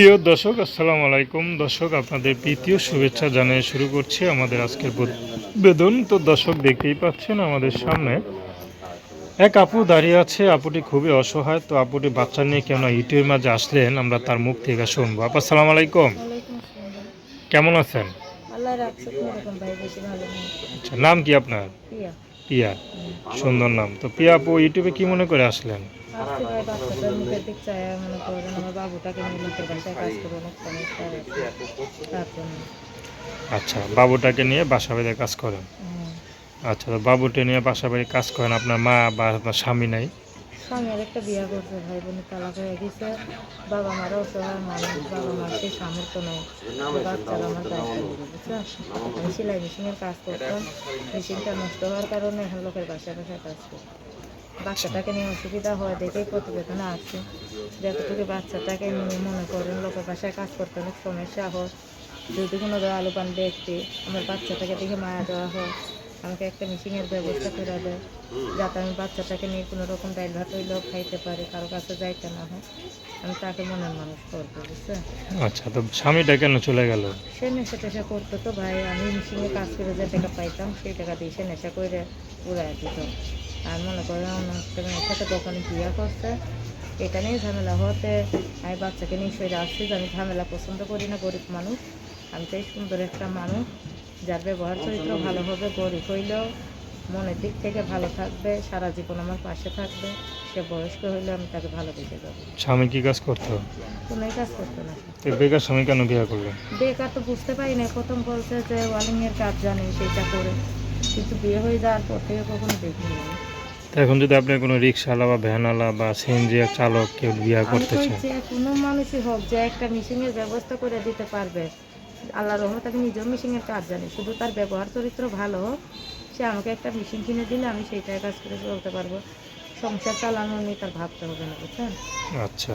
প্রিয় দর্শক আসসালামু আলাইকুম। দর্শক আপনাদের প্রীতীয় শুভেচ্ছা জানিয়ে শুরু করছি আমাদের আজকের বেদন তো দর্শক দেখতেই পাচ্ছেন আমাদের সামনে এক আপু দাঁড়িয়ে আছে। আপুটি খুবই অসহায় তো আপুটি বাচ্চা নিয়ে কেন ইউটিউবের মাঝে আসলেন আমরা তার মুখ থেকে শুনব। আপা সালাম আলাইকুম। কেমন আছেন? আচ্ছা নাম কি আপনার? পিয়া। সুন্দর নাম। তো পিয়া আপু ইউটিউবে কি মনে করে আসলেন? আসতে ভাই বাচ্চাটার মুখের দিক চায় মনে করেন আমার বাবুটাকে নিয়ে লোকের বাসায় কাজ করে অনেক সমস্যা তার জন্য আচ্ছা বাবুটাকে নিয়ে বাসা বাড়িতে কাজ করেন? আচ্ছা তো বাবুটা নিয়ে বাসা বাড়ি কাজ করেন আপনার মা বা আপনার স্বামী নাই? স্বামীর একটা বিয়া করছে ভাই বোনের তালাক হয়ে গেছে বাবা মারও অসহায় মানুষ বাবা মার সেই সামর্থ্য নেই বাচ্চারা আমার দায়িত্ব নিবে আমি সেলাই মেশিনের কাজ করতাম মেশিনটা নষ্ট হওয়ার কারণে এখন লোকের বাসায় বাসায় কাজ করি বাচ্চাটাকে নিয়ে অসুবিধা হয় দেখেই প্রতিবেদনে আসছে যতটুকু বাচ্চাটাকে নিয়ে মনে করেন লোকের বাসায় কাজ করতে অনেক সমস্যা হয়। যদি কোনো আলু পান ব্যক্তি আমার বাচ্চাটাকে দেখে মায়া দেওয়া হয় আমাকে একটা মেশিনের ব্যবস্থা করে দেয় যাতে আমি বাচ্চাটাকে নিয়ে কোনো রকম ডাইল ভাত হইলেও খাইতে পারি কারও কাছে যাইতে না হয়। আমি তাকে মনের মানুষ করব বুঝছেন আচ্ছা তো স্বামীটা কেন চলে গেল? সে নেশা টেশা করতো তো ভাই আমি মেশিনে কাজ করে যে টাকা পাইতাম সেই টাকা দিয়ে সে নেশা করে উড়াই দিত। আর মনে করেন সাথে দোকানে বিয়া করছে? এটা নিয়ে ঝামেলা হতে আমি বাচ্চাকে নিয়ে সরে আসছি যে আমি ঝামেলা পছন্দ করি না গরিব মানুষ। আমি চাই সুন্দর একটা মানুষ যার ব্যবহার চরিত্র ভালো হবে গরিব হইলেও মনের দিক থেকে ভালো থাকবে সারা জীবন আমার পাশে থাকবে। সে বয়স্ক হইলে আমি তাকে ভালোবেসে যাব। স্বামী কি কাজ করতো? কোনোই কাজ করতো না। বেকার স্বামী কেন বিয়ে করলেন বেকার তো বুঝতে পারি না প্রথম বলছে যে ওয়ালিং এর কাজ জানে সেটা করে। কিন্তু বিয়ে হয়ে যাওয়ার পর থেকে কখনো দেখিনি। তো এখন যদি আপনি কোনো রিক্সাওয়ালা বা ভ্যানওয়ালা বা সিএনজি চালক কেউ বিয়ে করতে চান কোনো মানুষই হোক যে একটা মেশিনের ব্যবস্থা করে দিতে পারবে। আল্লাহ রহমত আমি নিজেও মেশিনের কাজ জানি শুধু তার ব্যবহার চরিত্র ভালো হোক সে আমাকে একটা মেশিন কিনে দিলে আমি সেইটাই কাজ করে চলতে পারব। সংসার চালানো নিয়ে তার ভাবতে হবে না বুঝছেন? আচ্ছা।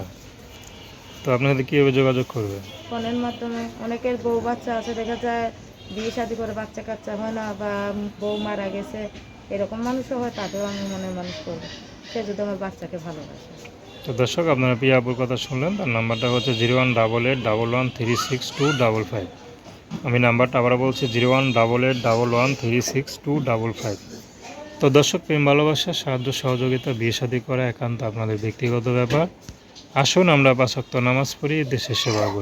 তো আপনার সাথে কীভাবে যোগাযোগ করবে ফোনের মাধ্যমে। অনেকের বউ বাচ্চা আছে দেখা যায় বিয়ে শাদি করে বাচ্চা কাচ্চা হয় না বা বউ মারা গেছে, এরকম মানুষও হয়, তাদেরও আমি মনের মানুষ করব। সে যদি আমার বাচ্চাকে ভালোবাসে। তো দর্শক, আপনারা পিয়া আপুর কথা শুনলেন, তার নাম্বারটা হচ্ছে zero one double eight double one three six two double five. আমি নাম্বারটা আবার বলছি, zero one double eight double one three six two double five. তো দর্শক, প্রেম, ভালোবাসা, সাহায্য, সহযোগিতা, বিয়ে শাদী করা একান্ত আপনাদের ব্যক্তিগত ব্যাপার। আসুন, আমরা পাঁচক্ত নামাজ পড়ি, দেশের সেবা করি।